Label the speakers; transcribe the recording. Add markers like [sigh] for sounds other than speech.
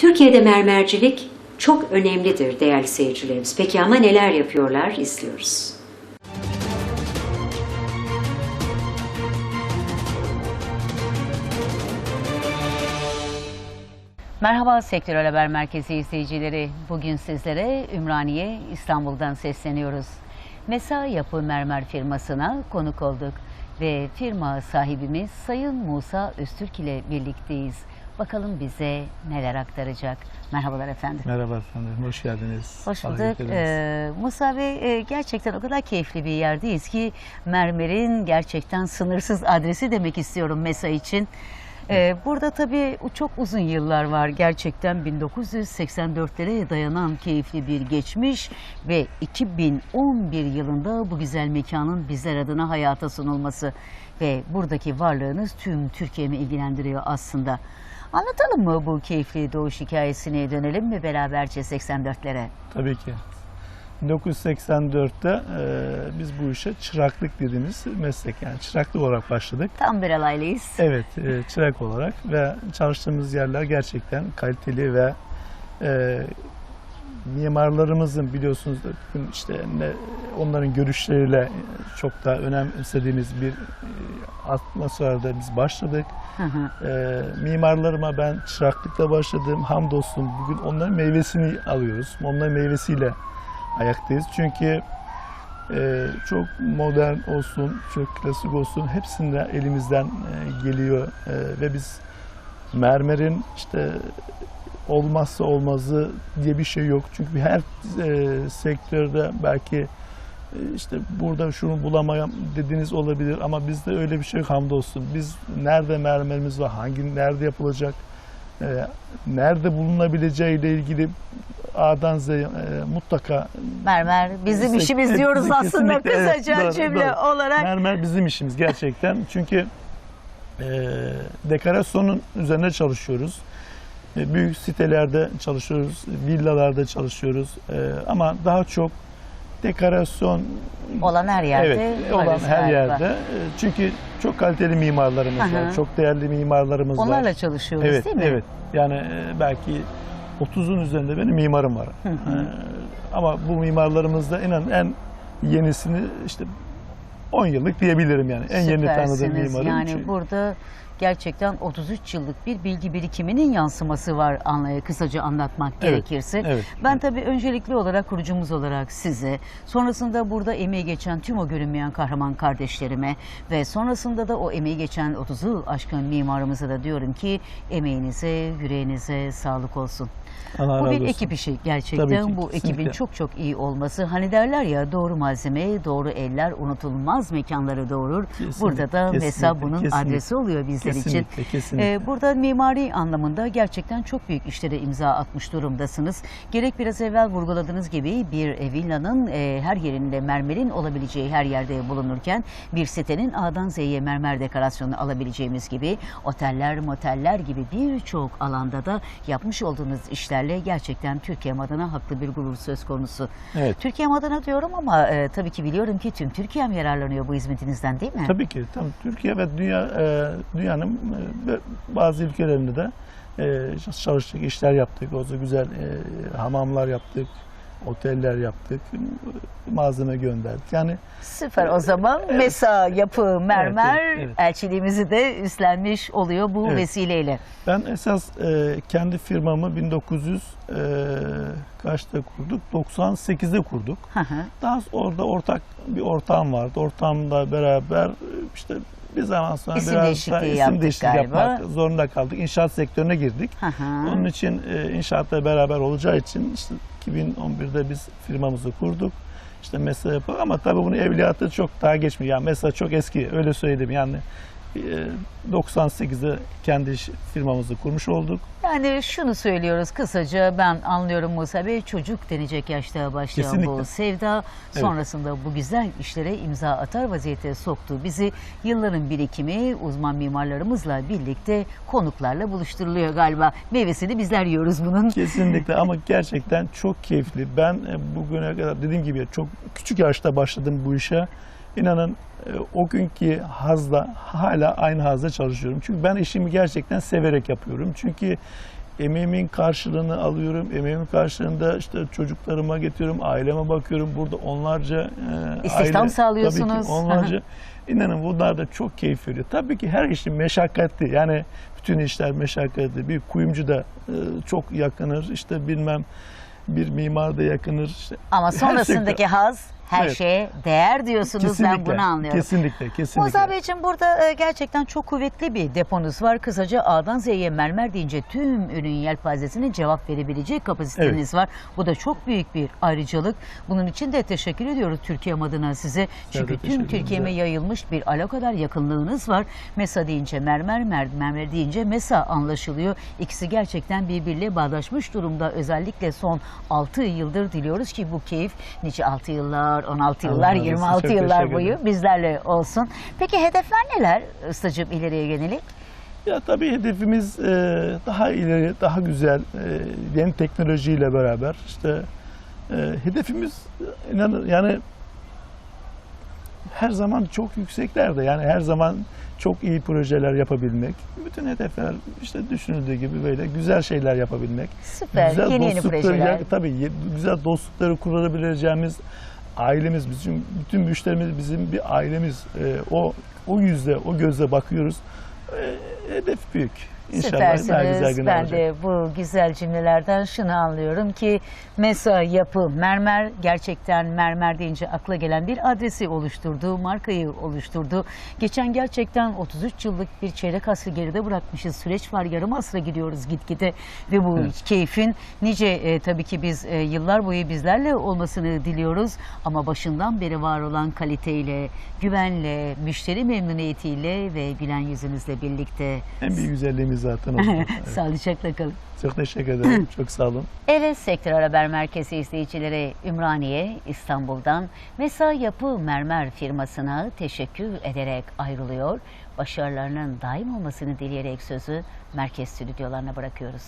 Speaker 1: Türkiye'de mermercilik çok önemlidir değerli seyircilerimiz. Peki ama neler yapıyorlar izliyoruz.
Speaker 2: Merhaba Sektörel Haber Merkezi izleyicileri. Bugün sizlere Ümraniye, İstanbul'dan sesleniyoruz. Mesa Yapı Mermer firmasına konuk olduk ve firma sahibimiz Sayın Musa Öztürk ile birlikteyiz. Bakalım bize neler aktaracak. Merhabalar efendim.
Speaker 3: Merhaba efendim, hoş geldiniz.
Speaker 2: Hoş bulduk. Ee, Musa Bey e, gerçekten o kadar keyifli bir yerdeyiz ki mermerin gerçekten sınırsız adresi demek istiyorum MESA için. Ee, burada tabii çok uzun yıllar var gerçekten 1984'lere dayanan keyifli bir geçmiş ve 2011 yılında bu güzel mekanın bizler adına hayata sunulması ve buradaki varlığınız tüm Türkiye'mi ilgilendiriyor aslında. Anlatalım mı bu keyifli doğuş hikayesine dönelim mi beraberce 84'lere?
Speaker 3: Tabii ki. 1984'te e, biz bu işe çıraklık dediğimiz meslek yani çıraklık olarak başladık.
Speaker 2: Tam bir alaylıyız.
Speaker 3: Evet, e, çırak olarak ve çalıştığımız yerler gerçekten kaliteli ve e, mimarlarımızın biliyorsunuz bugün işte ne, onların görüşleriyle çok da önemsediğimiz bir e, atmosferde biz başladık.
Speaker 2: Hı hı.
Speaker 3: E, mimarlarıma ben çıraklıkla başladım. Hamdolsun bugün onların meyvesini alıyoruz. Onların meyvesiyle ayaktayız. Çünkü e, çok modern olsun, çok klasik olsun hepsinde elimizden e, geliyor E, ve biz mermerin işte olmazsa olmazı diye bir şey yok. Çünkü her e, sektörde belki e, işte burada şunu bulamam dediğiniz olabilir ama bizde öyle bir şey yok hamdolsun. Biz nerede mermerimiz var, hangi nerede yapılacak, e, nerede bulunabileceği ile ilgili A'dan Z'ye e, mutlaka
Speaker 2: Mermer bizim
Speaker 3: Biz-
Speaker 2: işimiz
Speaker 3: evet,
Speaker 2: diyoruz aslında
Speaker 3: evet,
Speaker 2: kısaca
Speaker 3: doğru,
Speaker 2: cümle
Speaker 3: doğru.
Speaker 2: olarak.
Speaker 3: Mermer bizim işimiz gerçekten. Çünkü e, dekorasyonun üzerine çalışıyoruz. E, büyük sitelerde çalışıyoruz, villalarda çalışıyoruz. E, ama daha çok dekorasyon
Speaker 2: Olan her yerde
Speaker 3: evet, olan her yerde. E, çünkü çok kaliteli mimarlarımız
Speaker 2: Hı hı.
Speaker 3: var, çok değerli mimarlarımız var.
Speaker 2: Onlarla çalışıyoruz
Speaker 3: Evet,
Speaker 2: değil mi?
Speaker 3: evet. Yani belki 30'un üzerinde benim mimarım var.
Speaker 2: hı.
Speaker 3: E, ama bu mimarlarımızda en en yenisini işte 10 yıllık diyebilirim yani. En yeni tanıdığım mimarım.
Speaker 2: Yani
Speaker 3: Çünkü-
Speaker 2: burada gerçekten 33 yıllık bir bilgi birikiminin yansıması var anlaya kısaca anlatmak
Speaker 3: Evet,
Speaker 2: gerekirse.
Speaker 3: evet.
Speaker 2: Ben tabii öncelikli olarak kurucumuz olarak size, sonrasında burada emeği geçen tüm o görünmeyen kahraman kardeşlerime ve sonrasında da o emeği geçen 30'u aşkın mimarımıza da diyorum ki emeğinize, yüreğinize sağlık olsun.
Speaker 3: Allah
Speaker 2: Bu bir
Speaker 3: olsun.
Speaker 2: ekip işi gerçekten.
Speaker 3: Ki,
Speaker 2: Bu ekibin
Speaker 3: kesinlikle.
Speaker 2: çok çok iyi olması. Hani derler ya doğru malzeme, doğru eller unutulmaz mekanları doğurur.
Speaker 3: Kesinlikle,
Speaker 2: Burada da mesela bunun
Speaker 3: kesinlikle.
Speaker 2: adresi oluyor bizler için.
Speaker 3: Kesinlikle, kesinlikle.
Speaker 2: Ee, burada mimari anlamında gerçekten çok büyük işlere imza atmış durumdasınız. Gerek biraz evvel vurguladığınız gibi bir e, villanın e, her yerinde mermerin olabileceği her yerde bulunurken bir sitenin A'dan Z'ye mermer dekorasyonu alabileceğimiz gibi oteller, moteller gibi birçok alanda da yapmış olduğunuz işlerle gerçekten Türkiye adına haklı bir gurur söz konusu.
Speaker 3: Evet.
Speaker 2: Türkiye adına diyorum ama e, tabii ki biliyorum ki tüm Türkiye'm yararlanıyor bu hizmetinizden değil mi?
Speaker 3: Tabii ki. Tabii Türkiye ve dünya e, dünyanın e, ve bazı ülkelerinde de e, çalıştık, işler yaptık. O zaman güzel e, hamamlar yaptık, oteller yaptık, malzeme gönderdik. Yani
Speaker 2: Süper o zaman Mesa Yapı Mermer
Speaker 3: evet, evet.
Speaker 2: elçiliğimizi de üstlenmiş oluyor bu
Speaker 3: Evet.
Speaker 2: vesileyle.
Speaker 3: Ben esas e, kendi firmamı 1900 e, kaçta kurduk? 98'de kurduk.
Speaker 2: Hı hı.
Speaker 3: Daha sonra orada ortak bir ortağım vardı. Ortağımla beraber işte bir zaman sonra
Speaker 2: İsim
Speaker 3: biraz
Speaker 2: değişikliği
Speaker 3: daha isim
Speaker 2: yaptık
Speaker 3: değişikliği
Speaker 2: galiba.
Speaker 3: yapmak zorunda kaldık. İnşaat sektörüne girdik.
Speaker 2: Hı hı.
Speaker 3: Onun için e, inşaatla beraber olacağı için işte 2011'de biz firmamızı kurduk. İşte mesela yapalım ama tabii bunun evliyatı çok daha geçmiyor. Yani mesela çok eski öyle söyleyeyim yani 98'de kendi iş- firmamızı kurmuş olduk.
Speaker 2: Yani şunu söylüyoruz kısaca ben anlıyorum Musa Bey çocuk denecek yaşta başlayan bu
Speaker 3: Kesinlikle.
Speaker 2: sevda sonrasında bu güzel işlere imza atar vaziyete soktu. Bizi yılların birikimi uzman mimarlarımızla birlikte konuklarla buluşturuluyor galiba. Meyvesini bizler yiyoruz bunun.
Speaker 3: Kesinlikle ama [laughs] gerçekten çok keyifli. Ben e, bugüne kadar dediğim gibi çok küçük yaşta başladım bu işe. İnanın e, o günkü hazla hala aynı hazda çalışıyorum. Çünkü ben işimi gerçekten severek yapıyorum. Çünkü emeğimin karşılığını alıyorum. Emeğimin karşılığında işte çocuklarıma getiriyorum, aileme bakıyorum. Burada onlarca e,
Speaker 2: İstihdam
Speaker 3: aile,
Speaker 2: sağlıyorsunuz.
Speaker 3: Tabii ki onlarca. İnanın bunlar da çok keyif veriyor. Tabii ki her işin meşakkatli. Yani bütün işler meşakkatli. Bir kuyumcu da e, çok yakınır. İşte bilmem bir mimar da yakınır. İşte
Speaker 2: Ama sonrasındaki haz her
Speaker 3: Evet.
Speaker 2: şeye değer diyorsunuz. Ben bunu anlıyorum.
Speaker 3: Kesinlikle, kesinlikle.
Speaker 2: Muazzam Beyciğim burada e, gerçekten çok kuvvetli bir deponuz var. Kısaca A'dan Z'ye mermer deyince tüm ürün yelpazesine cevap verebilecek kapasiteniz var. Bu da çok büyük bir ayrıcalık. Bunun için de teşekkür ediyoruz Türkiye adına size. Çünkü tüm
Speaker 3: teşekkür
Speaker 2: Türkiye'me yayılmış bir ala kadar yakınlığınız var. Mesa deyince mermer, mer- mermer deyince Mesa anlaşılıyor. İkisi gerçekten birbiriyle bağdaşmış durumda. Özellikle son 6 yıldır diliyoruz ki bu keyif nice 6 yıllar, 16
Speaker 3: Allah
Speaker 2: yıllar,
Speaker 3: razı olsun.
Speaker 2: 26
Speaker 3: Çok
Speaker 2: yıllar boyu bizlerle olsun. Peki hedefler neler ustacığım ileriye yönelik?
Speaker 3: Ya tabii hedefimiz e, daha ileri, daha güzel, e, yeni teknolojiyle beraber işte e, hedefimiz inanın yani her zaman çok yükseklerde yani her zaman çok iyi projeler yapabilmek. Bütün hedefler işte düşünüldüğü gibi böyle güzel şeyler yapabilmek.
Speaker 2: Süper.
Speaker 3: Güzel
Speaker 2: yeni yeni projeler.
Speaker 3: tabii güzel dostlukları kurabileceğimiz ailemiz, bizim bütün müşterimiz bizim bir ailemiz. E, o o yüzle, o gözle bakıyoruz. E, hedef büyük. İnşallah daha güzel
Speaker 2: Süpersiniz.
Speaker 3: günler
Speaker 2: Ben
Speaker 3: olacak.
Speaker 2: de bu güzel cümlelerden şunu anlıyorum ki Mesa yapı mermer gerçekten mermer deyince akla gelen bir adresi oluşturdu, markayı oluşturdu. Geçen gerçekten 33 yıllık bir çeyrek asrı geride bırakmışız. Süreç var yarım asra gidiyoruz gitgide ve bu
Speaker 3: Evet.
Speaker 2: keyfin nice e, tabii ki biz e, yıllar boyu bizlerle olmasını diliyoruz ama başından beri var olan kaliteyle, güvenle, müşteri memnuniyetiyle ve gülen yüzünüzle birlikte
Speaker 3: En büyük güzelliğimiz zaten. [laughs] Evet.
Speaker 2: Sağlıcakla kalın.
Speaker 3: Çok teşekkür ederim. Çok sağ olun.
Speaker 2: Evet Sektör Haber Merkezi izleyicileri Ümraniye, İstanbul'dan Mesa Yapı Mermer firmasına teşekkür ederek ayrılıyor. Başarılarının daim olmasını dileyerek sözü merkez stüdyolarına bırakıyoruz.